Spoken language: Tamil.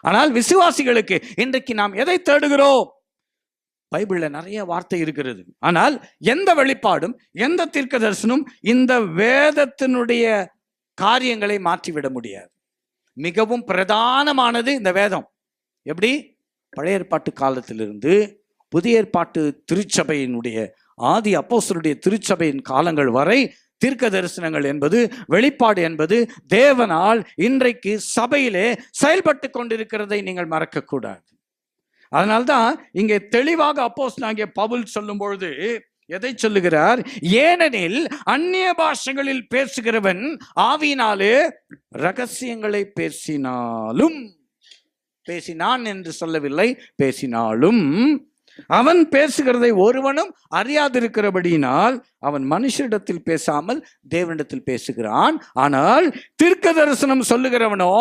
ஆனால் விசுவாசிகளுக்கு இன்றைக்கு நாம் எதை தேடுகிறோம்? பைபிள்ல நிறைய வார்த்தை இருக்கிறது. ஆனால் எந்த வெளிப்பாடும் எந்த தீர்க்க தரிசனம் இந்த வேதத்தினுடைய காரியங்களை மாற்றிவிட முடியாது. மிகவும் பிரதானமானது இந்த வேதம். எப்படி? பழைய ஏற்பாட்டு காலத்திலிருந்து புதிய ஏற்பாட்டு திருச்சபையினுடைய ஆதி அப்போசருடைய திருச்சபையின் காலங்கள் வரை தீர்க்க தரிசனங்கள் என்பது வெளிப்பாடு என்பது தேவனால் இன்றைக்கு சபையிலே செயல்பட்டு கொண்டிருக்கிறதை நீங்கள் மறக்கக்கூடாது. அதனால்தான் இங்கே தெளிவாக அப்போஸ் நாங்கள் பவுல் சொல்லும் பொழுது எதை சொல்லுகிறார்? ஏனெனில் அந்நிய பாஷைகளில் பேசுகிறவன் ஆவியினாலே ரகசியங்களை பேசினாலும் பேசினான் என்று சொல்லவில்லை பேசினாலும் அவன் பேசுகிறதை ஒருவனும் அறியாதிருக்கிறபடியினால் அவன் மனுஷரிடத்தில் பேசாமல் தேவனிடத்தில் பேசுகிறான். ஆனால் தீர்க்க தரிசனம் சொல்லுகிறவனோ